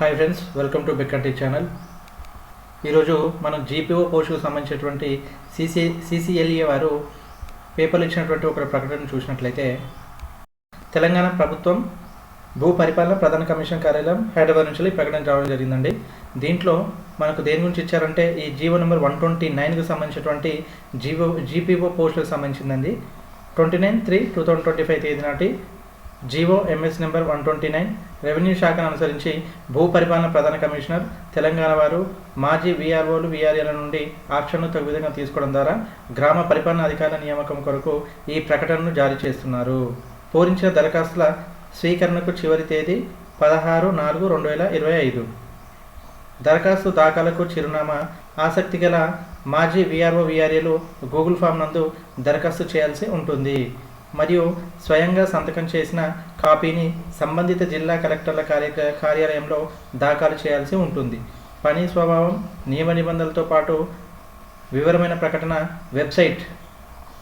Hi friends welcome to Bikkati channel ఈరోజు మనం GPO పోస్టుకు సంబంధించినటువంటి సిసి సిసిఎల్ఏ వారు పేపర్లు ఇచ్చినటువంటి ఒక ప్రకటన చూసినట్లయితే తెలంగాణ ప్రభుత్వం భూ పరిపాలన ప్రధాన కమిషన్ కార్యాలయం హైదరాబాద్ నుంచి ఈ ప్రకటన రావడం జరిగిందండి. దీంట్లో మనకు దేని గురించి ఇచ్చారంటే ఈ జీవో నెంబర్ వన్ ట్వంటీ నైన్కి సంబంధించినటువంటి జీవో జీపీఓ పోస్టులకు సంబంధించిందండి. Twenty nine three two thousand twenty five తేదీ నాటి GO MS number one twenty nine. Revenue శాఖను అనుసరించి భూ పరిపాలన ప్రధాన కమిషనర్ తెలంగాణ వారు మాజీ వీఆర్ఓలు వీఆర్ఏల నుండి ఆక్షన్ను తగు విధంగా తీసుకోవడం ద్వారా గ్రామ పరిపాలన అధికారుల నియామకం కొరకు ఈ ప్రకటనను జారీ చేస్తున్నారు. పూరించిన దరఖాస్తుల స్వీకరణకు చివరి తేదీ పదహారు నాలుగు రెండు వేల ఇరవై ఐదు. దరఖాస్తు దాఖలకు చిరునామా ఆసక్తి గల మాజీ వీఆర్ఓ వీఆర్ఏలు గూగుల్ ఫామ్ నందు దరఖాస్తు చేయాల్సి ఉంటుంది. మరియు స్వయంగా సంతకం చేసిన కాపీని సంబంధిత జిల్లా కలెక్టర్ల కార్య కార్యాలయంలో దాఖలు చేయాల్సి ఉంటుంది. పని స్వభావం నియమ నిబంధనలతో పాటు వివరమైన ప్రకటన website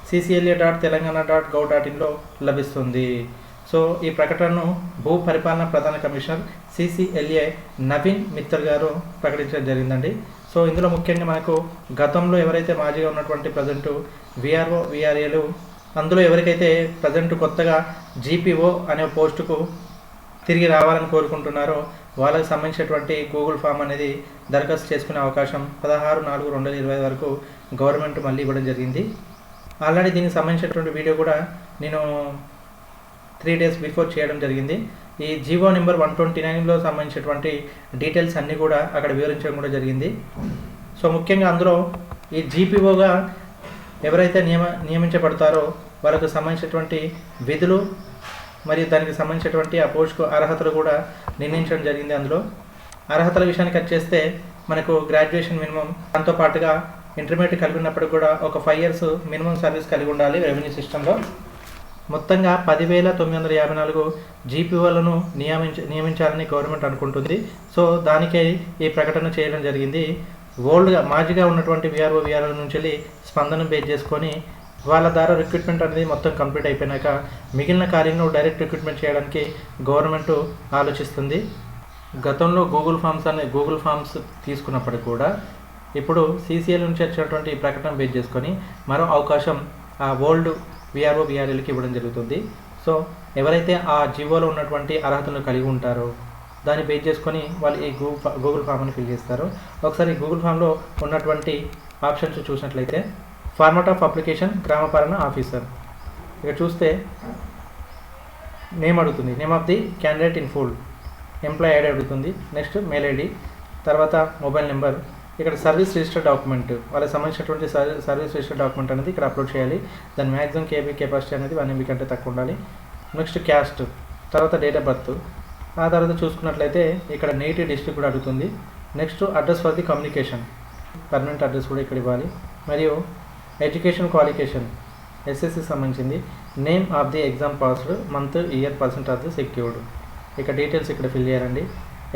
CCLA dot Telangana dot gov dot ఇన్లో లభిస్తుంది. సో ఈ ప్రకటనను భూ పరిపాలన ప్రధాన కమిషనర్ సిసిఎల్ఏ నవీన్ మిత్తల్ గారు ప్రకటించడం జరిగిందండి. సో ఇందులో ముఖ్యంగా మనకు గతంలో ఎవరైతే మాజీగా ఉన్నటువంటి ప్రజెంట్ విఆర్ఓ విఆర్ఏలు అందులో ఎవరికైతే ప్రజెంట్ కొత్తగా జీపీఓ అనే పోస్టుకు తిరిగి రావాలని కోరుకుంటున్నారో వాళ్ళకి సంబంధించినటువంటి గూగుల్ ఫామ్ అనేది దరఖాస్తు చేసుకునే అవకాశం పదహారు నాలుగు రెండు వేల ఇరవై వరకు గవర్నమెంట్ మళ్ళీ ఇవ్వడం జరిగింది. ఆల్రెడీ దీనికి సంబంధించినటువంటి వీడియో కూడా నేను త్రీ డేస్ బిఫోర్ చేయడం జరిగింది. ఈ జీవో నెంబర్ వన్ ట్వంటీ నైన్లో సంబంధించినటువంటి డీటెయిల్స్ అన్నీ కూడా అక్కడ వివరించడం కూడా జరిగింది. సో ముఖ్యంగా అందులో ఈ జీపీఓగా ఎవరైతే నియమ నియమించబడతారో వాళ్ళకు సంబంధించినటువంటి విధులు మరియు దానికి సంబంధించినటువంటి ఆ పోస్టుకు అర్హతలు కూడా నిర్ణయించడం జరిగింది అందులో. అర్హతల విషయానికి వచ్చేస్తే మనకు గ్రాడ్యుయేషన్ మినిమం దాంతో పాటుగా ఇంటర్మీడియట్ కలిగి ఉన్నప్పుడు కూడా ఒక ఫైవ్ ఇయర్స్ మినిమం సర్వీస్ కలిగి ఉండాలి రెవెన్యూ సిస్టంలో మొత్తంగా పదివేల తొమ్మిది వందల యాభై నాలుగు జీపీఓలను నియమించ నియమించాలని గవర్నమెంట్ అనుకుంటుంది. సో దానికే ఈ ప్రకటన చేయడం జరిగింది. ఓల్డ్గా మాజీగా ఉన్నటువంటి విఆర్ఓ విఆర్ఓ నుంచి వెళ్ళి స్పందన బేస్ చేసుకొని వాళ్ళ ద్వారా రిక్రూట్మెంట్ అనేది మొత్తం కంప్లీట్ అయిపోయినాక మిగిలిన కార్యంలో డైరెక్ట్ రిక్రూట్మెంట్ చేయడానికి గవర్నమెంట్ ఆలోచిస్తుంది. గతంలో గూగుల్ ఫామ్స్ అనే గూగుల్ ఫామ్స్ తీసుకున్నప్పటికి కూడా ఇప్పుడు సీసీఎల్ నుంచి వచ్చినటువంటి ఈ ప్రకటన బేస్ చేసుకొని మరో అవకాశం ఆ ఓల్డ్ విఆర్ఓ విఆర్ఎల్కి ఇవ్వడం జరుగుతుంది. సో ఎవరైతే ఆ జీవోలో ఉన్నటువంటి అర్హతలను కలిగి ఉంటారో దాన్ని బేస్ చేసుకొని వాళ్ళు ఈ గూగుల్ గూగుల్ ఫామ్ని ఫిల్ చేస్తారు. ఒకసారి గూగుల్ ఫామ్లో ఉన్నటువంటి ఆప్షన్స్ చూసినట్లయితే ఫార్మాట్ ఆఫ్ అప్లికేషన్ గ్రామపాలన ఆఫీసర్ ఇక్కడ చూస్తే నేమ్ అడుగుతుంది. Name of the candidate in full employ ID అడుగుతుంది. నెక్స్ట్ మెయిల్ ఐడి తర్వాత మొబైల్ నెంబర్ ఇక్కడ సర్వీస్ రిజిస్టర్ డాక్యుమెంట్ వాళ్ళకి సంబంధించినటువంటి సర్వీస్ రిజిస్టర్ డాక్యుమెంట్ అనేది ఇక్కడ అప్లోడ్ చేయాలి. దాని మ్యాక్సిమం కేబీ కెపాసిటీ అనేది వన్ ఎంబీ కంటే తక్కువ ఉండాలి. నెక్స్ట్ క్యాస్ట్ తర్వాత డేట్ ఆఫ్ బర్త్ ఆ తర్వాత చూసుకున్నట్లయితే ఇక్కడ నేటివ్ డిస్ట్రిక్ట్ కూడా అడుగుతుంది. Next address for the communication permanent address కూడా ఇక్కడ ఇవ్వాలి. మరియు ఎడ్యుకేషన్ క్వాలిఫికేషన్ ఎస్ఎస్సి సంబంధించింది. Name of the exam passed month year percent of the secured ఇక్కడ డీటెయిల్స్ ఇక్కడ ఫిల్ చేయాలండి.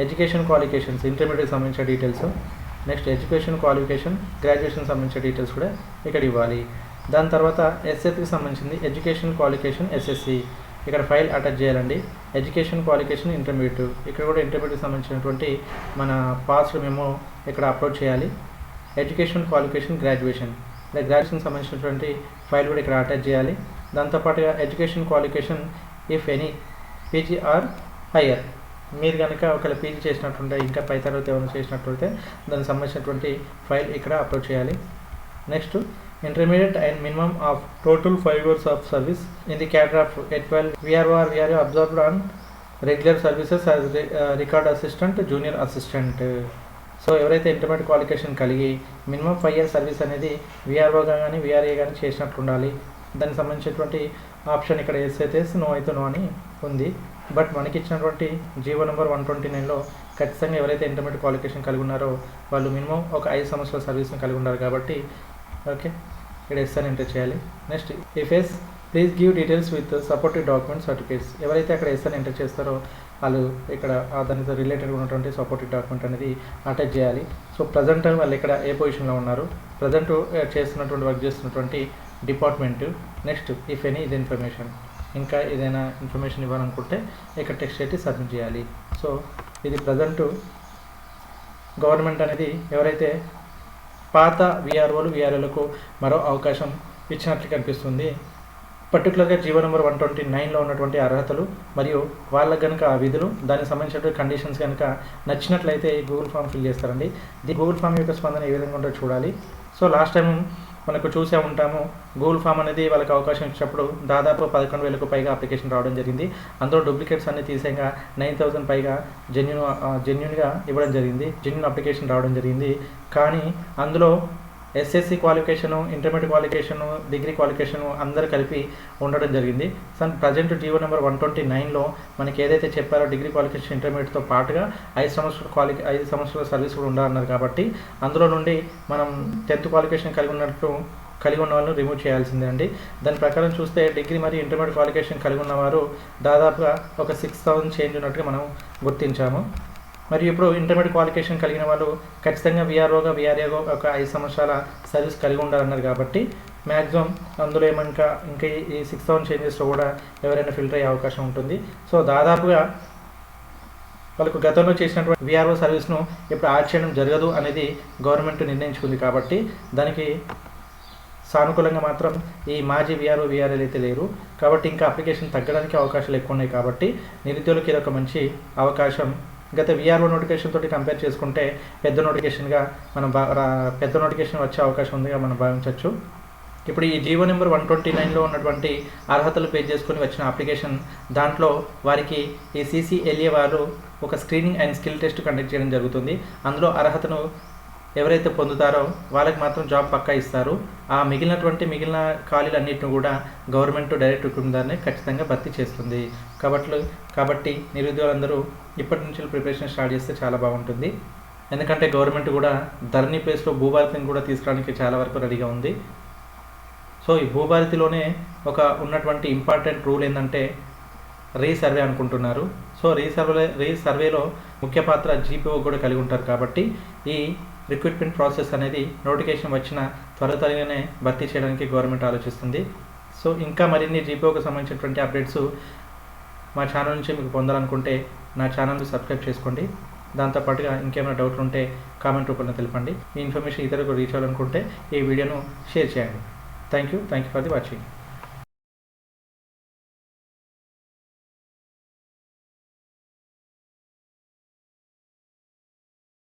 ఎడ్యుకేషన్ క్వాలిఫికేషన్స్ ఇంటర్మీడియట్ సంబంధించిన details next education qualification graduation సంబంధించిన డీటెయిల్స్ కూడా ఇక్కడ ఇవ్వాలి. దాని తర్వాత ఎస్ఎస్సికి సంబంధించింది. ఎడ్యుకేషన్ క్వాలిఫికేషన్ ఎస్ఎస్సి ఇక్కడ ఫైల్ అటాచ్ చేయాలండి. ఎడ్యుకేషన్ క్వాలిఫికేషన్ ఇంటర్మీడియట్ ఇక్కడ కూడా ఇంటర్మీడియట్ సంబంధించినటువంటి మన పాస్డ్ మేము ఇక్కడ అప్లోడ్ చేయాలి. ఎడ్యుకేషన్ క్వాలిఫికేషన్ గ్రాడ్యుయేషన్ లేదా గ్రాడ్యుయేషన్ సంబంధించినటువంటి ఫైల్ కూడా ఇక్కడ అటాచ్ చేయాలి. దాంతోపాటుగా education qualification if any PG or higher మీరు కనుక ఒకవేళ పీజీ చేసినట్టుంటే ఇంకా పై తరగతి ఏమైనా చేసినట్లయితే దానికి సంబంధించినటువంటి ఫైల్ ఇక్కడ అప్లోడ్ చేయాలి. Next intermediate and minimum of total five years of service in the cadre of at twelve VRO or VRO observed on regular services as record assistant junior assistant so ఎవరైతే intermediate qualification కలిగి minimum five year service అనేది విఆర్ఓగా కానీ VRA కానీ చేసినట్లు ఉండాలి. దానికి సంబంధించినటువంటి ఆప్షన్ ఇక్కడ ఎస్ అయితే నో అయితే నో అని ఉంది. బట్ మనకి ఇచ్చినటువంటి జీవో నెంబర్ వన్ ట్వంటీ నైన్లో ఖచ్చితంగా ఎవరైతే ఇంటర్మీడియట్ క్వాలిఫికేషన్ కలిగి ఉన్నారో వాళ్ళు మినిమం ఒక ఐదు సంవత్సరాల సర్వీస్ని కలిగి ఉన్నారు కాబట్టి ఓకే ఇక్కడ ఎస్ అని ఎంటర్ చేయాలి. Next if yes please give details with supportive document certificates ఎవరైతే అక్కడ ఎస్ అని ఎంటర్ చేస్తారో వాళ్ళు ఇక్కడ దానితో రిలేటెడ్ ఉన్నటువంటి సపోర్టివ్ డాక్యుమెంట్ అనేది అటాచ్ చేయాలి. సో ప్రజెంట్ వాళ్ళు ఇక్కడ ఏ పొజిషన్లో ఉన్నారు? ప్రజెంట్ uh, చేస్తున్నటువంటి వర్క్ చేస్తున్నటువంటి డిపార్ట్మెంట్ నెక్స్ట్ ఇఫ్ ఎనీ ఇది ఇన్ఫర్మేషన్ ఇంకా ఏదైనా ఇన్ఫర్మేషన్ ఇవ్వాలనుకుంటే ఇక్కడ టెక్స్ట్ పెట్టి సబ్మిట్ చేయాలి. సో ఇది ప్రజెంట్ గవర్నమెంట్ అనేది ఎవరైతే పాత విఆర్ఓలు విఆర్ఓలకు మరో అవకాశం ఇచ్చినట్లు కనిపిస్తుంది. పర్టికులర్గా జీవో నెంబర్ వన్ ట్వంటీ నైన్లో ఉన్నటువంటి అర్హతలు మరియు వాళ్ళకి కనుక ఆ విధులు దానికి సంబంధించినటువంటి కండిషన్స్ కనుక నచ్చినట్లయితే ఈ గూగుల్ ఫామ్ ఫిల్ చేస్తారండి. ఈ గూగుల్ ఫామ్ యొక్క స్పందన ఏ విధంగా ఉంటుందో చూడాలి. సో లాస్ట్ టైం మనకు చూసే ఉంటాము. గూగుల్ ఫామ్ అనేది వాళ్ళకి అవకాశం ఇచ్చినప్పుడు దాదాపు పదకొండు వేలకు పైగా అప్లికేషన్ రావడం జరిగింది. అందులో డూప్లికేట్స్ అన్ని తీసేగా నైన్ థౌసండ్ పైగా జెన్యున్ జెన్యున్గా ఇవ్వడం జరిగింది. జెన్యున్ అప్లికేషన్ రావడం జరిగింది. కానీ అందులో SSC qualification intermediate qualification degree qualification అందరు కలిపి ఉండడం జరిగింది. Sun present GO number one twenty నైన్లో మనకి ఏదైతే చెప్పారో డిగ్రీ క్వాలిఫికేషన్ ఇంటర్మీడియట్తో పాటుగా ఐదు సంవత్సరాల క్వాలి ఐదు సంవత్సరాల సర్వీస్ కూడా ఉండాలన్నారు కాబట్టి అందులో నుండి మనం టెన్త్ క్వాలిఫికేషన్ కలిగి ఉన్నట్టు కలిగి ఉన్న వాళ్ళని రిమూవ్ చేయాల్సిందే అండి. దాని ప్రకారం చూస్తే డిగ్రీ మరియు ఇంటర్మీడియట్ క్వాలిఫికేషన్ కలిగి ఉన్నవారు దాదాపుగా ఒక సిక్స్ థౌసండ్ చేంజ్ ఉన్నట్టుగా మనం గుర్తించాము. మరియు ఇప్పుడు ఇంటర్మీడియట్ క్వాలిఫికేషన్ కలిగిన వాళ్ళు ఖచ్చితంగా విఆర్ఓగా విఆర్ఏగా ఒక ఐదు సంవత్సరాల సర్వీస్ కలిగి ఉండాలన్నారు కాబట్టి మ్యాక్సిమం అందులో ఏమన్నా ఇంకా ఈ సిక్స్ థౌసండ్ చేంజెస్లో కూడా ఎవరైనా ఫిల్టర్ అయ్యే అవకాశం ఉంటుంది. సో దాదాపుగా వాళ్ళకు గతంలో చేసినటువంటి విఆర్ఓ సర్వీస్ను ఇప్పుడు యాడ్ చేయడం జరగదు అనేది గవర్నమెంట్ నిర్ణయించుకుంది కాబట్టి దానికి సానుకూలంగా మాత్రం ఈ మాజీ విఆర్ఓ విఆర్ఎల్ అయితే లేరు. కాబట్టి ఇంకా అప్లికేషన్ తగ్గడానికి అవకాశాలు ఎక్కువ ఉన్నాయి కాబట్టి నిరుద్యోగులకి ఇది ఒక మంచి అవకాశం గత విఆర్ఓ నోటిఫికేషన్ తోటి కంపేర్ చేసుకుంటే పెద్ద నోటిఫికేషన్గా మనం రా- పెద్ద నోటిఫికేషన్ వచ్చే అవకాశం ఉందిగా మనం భావించవచ్చు ఇప్పుడు ఈ జీవో నెంబర్ వన్ ట్వంటీ నైన్లో ఉన్నటువంటి అర్హతలు పే చేసుకొని వచ్చిన అప్లికేషన్ దాంట్లో వారికి ఈ సీసీఎల్ఏ వారు ఒక screening and skill test conduct చేయడం జరుగుతుంది. అందులో అర్హతను ఎవరైతే పొందుతారో వాళ్ళకి మాత్రం జాబ్ పక్కా ఇస్తారు. ఆ మిగిలినటువంటి మిగిలిన ఖాళీలన్నింటిని కూడా గవర్నమెంట్ డైరెక్ట్ రిక్రూట్మెంట్ ఖచ్చితంగా భర్తీ చేస్తుంది. కాబట్టి కాబట్టి నిరుద్యోగులందరూ ఇప్పటి నుంచి ప్రిపరేషన్ స్టార్ట్ చేస్తే చాలా బాగుంటుంది. ఎందుకంటే గవర్నమెంట్ కూడా ధరణి ప్లేస్లో భూభారతిని కూడా తీసుకురావడానికి చాలా వరకు రెడీగా ఉంది. సో ఈ భూభారతిలోనే ఒక ఉన్నటువంటి ఇంపార్టెంట్ రూల్ ఏంటంటే రీసర్వే అనుకుంటున్నారు. సో రీసర్వే రీసర్వేలో ముఖ్య పాత్ర జీపీఓ కూడా కలిగి ఉంటారు కాబట్టి ఈ రిక్రూట్మెంట్ ప్రాసెస్ అనేది నోటిఫికేషన్ వచ్చిన త్వరతరగానే భర్తీ చేయడానికి గవర్నమెంట్ ఆలోచిస్తుంది. సో ఇంకా మరిన్ని జీపోకు సంబంధించినటువంటి అప్డేట్స్ మా ఛానల్ నుంచి మీకు పొందాలనుకుంటే నా ఛానల్ని సబ్స్క్రైబ్ చేసుకోండి. దాంతోపాటుగా ఇంకేమైనా డౌట్లు ఉంటే కామెంట్ రూపంలో తెలపండి. ఈ ఇన్ఫర్మేషన్ ఇతరులకు రీచ్ అవ్వాలనుకుంటే ఈ వీడియోను షేర్ చేయండి. Thank you. Thank you for the watching.